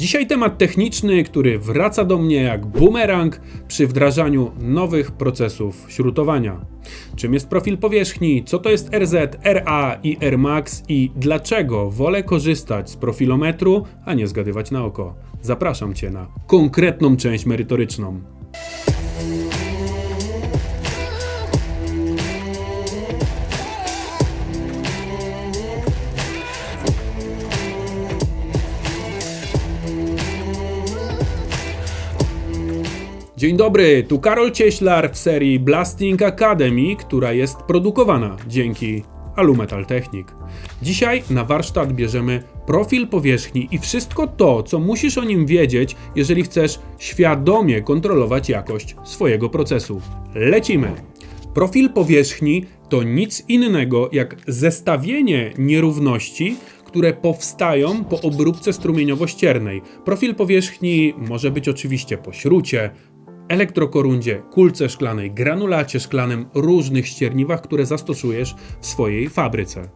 Dzisiaj temat techniczny, który wraca do mnie jak bumerang przy wdrażaniu nowych procesów śrutowania. Czym jest profil powierzchni, co to jest RZ, RA i RMAX i dlaczego wolę korzystać z profilometru, a nie zgadywać na oko. Zapraszam Cię na konkretną część merytoryczną. Dzień dobry, tu Karol Cieślar w serii Blasting Academy, która jest produkowana dzięki Alumetal Technik. Dzisiaj na warsztat bierzemy profil powierzchni i wszystko to, co musisz o nim wiedzieć, jeżeli chcesz świadomie kontrolować jakość swojego procesu. Lecimy! Profil powierzchni to nic innego jak zestawienie nierówności, które powstają po obróbce strumieniowo-ściernej. Profil powierzchni może być oczywiście po śrucie, elektrokorundzie, kulce szklanej, granulacie szklanym, różnych ścierniwach, które zastosujesz w swojej fabryce.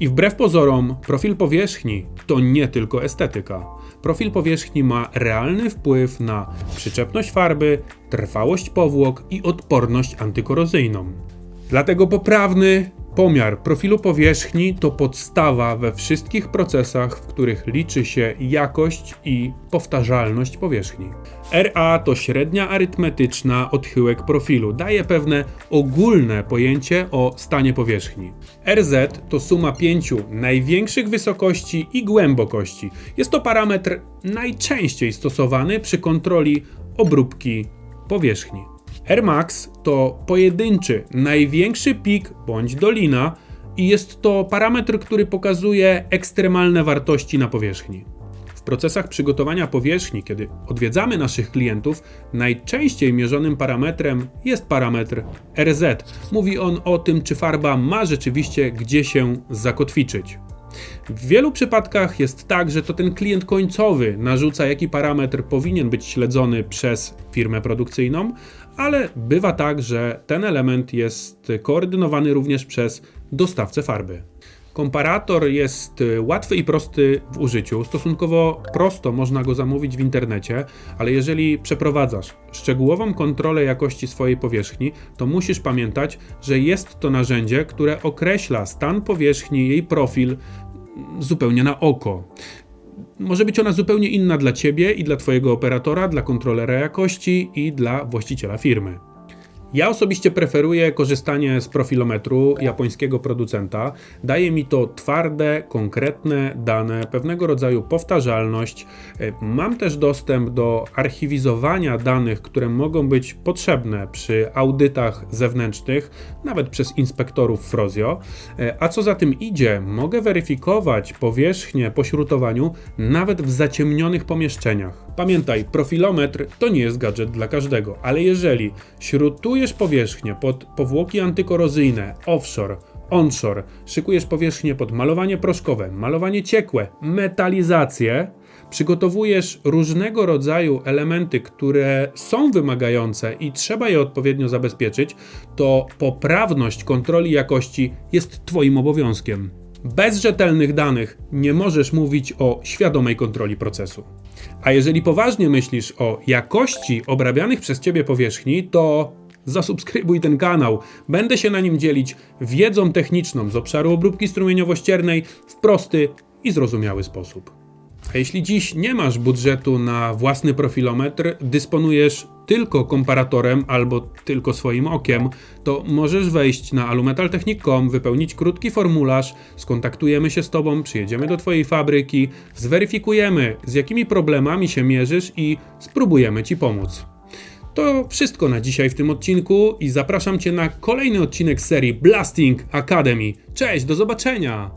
I wbrew pozorom, profil powierzchni to nie tylko estetyka. Profil powierzchni ma realny wpływ na przyczepność farby, trwałość powłok i odporność antykorozyjną. Dlatego poprawny pomiar profilu powierzchni to podstawa we wszystkich procesach, w których liczy się jakość i powtarzalność powierzchni. RA to średnia arytmetyczna odchyłek profilu, daje pewne ogólne pojęcie o stanie powierzchni. RZ to suma pięciu największych wysokości i głębokości. Jest to parametr najczęściej stosowany przy kontroli obróbki powierzchni. Rmax to pojedynczy, największy pik bądź dolina i jest to parametr, który pokazuje ekstremalne wartości na powierzchni. W procesach przygotowania powierzchni, kiedy odwiedzamy naszych klientów, najczęściej mierzonym parametrem jest parametr RZ. Mówi on o tym, czy farba ma rzeczywiście gdzie się zakotwiczyć. W wielu przypadkach jest tak, że to ten klient końcowy narzuca, jaki parametr powinien być śledzony przez firmę produkcyjną, ale bywa tak, że ten element jest koordynowany również przez dostawcę farby. Komparator jest łatwy i prosty w użyciu. Stosunkowo prosto można go zamówić w internecie, ale jeżeli przeprowadzasz szczegółową kontrolę jakości swojej powierzchni, to musisz pamiętać, że jest to narzędzie, które określa stan powierzchni, jej profil zupełnie na oko. Może być ona zupełnie inna dla Ciebie i dla Twojego operatora, dla kontrolera jakości i dla właściciela firmy. Ja osobiście preferuję korzystanie z profilometru japońskiego producenta. Daje mi to twarde, konkretne dane, pewnego rodzaju powtarzalność. E, Mam też dostęp do archiwizowania danych, które mogą być potrzebne przy audytach zewnętrznych, nawet przez inspektorów Frozio. E, A co za tym idzie, mogę weryfikować powierzchnię po śrutowaniu nawet w zaciemnionych pomieszczeniach. Pamiętaj, profilometr to nie jest gadżet dla każdego, ale jeżeli śrutujesz powierzchnię pod powłoki antykorozyjne, offshore, onshore, szykujesz powierzchnię pod malowanie proszkowe, malowanie ciekłe, metalizację, przygotowujesz różnego rodzaju elementy, które są wymagające i trzeba je odpowiednio zabezpieczyć, to poprawność kontroli jakości jest Twoim obowiązkiem. Bez rzetelnych danych nie możesz mówić o świadomej kontroli procesu. A jeżeli poważnie myślisz o jakości obrabianych przez Ciebie powierzchni, to zasubskrybuj ten kanał. Będę się na nim dzielić wiedzą techniczną z obszaru obróbki strumieniowo-ściernej w prosty i zrozumiały sposób. A jeśli dziś nie masz budżetu na własny profilometr, dysponujesz tylko komparatorem albo tylko swoim okiem, to możesz wejść na alumetaltechnik.com, wypełnić krótki formularz, skontaktujemy się z Tobą, przyjedziemy do Twojej fabryki, zweryfikujemy z jakimi problemami się mierzysz i spróbujemy Ci pomóc. To wszystko na dzisiaj w tym odcinku i zapraszam Cię na kolejny odcinek serii Blasting Academy. Cześć, do zobaczenia!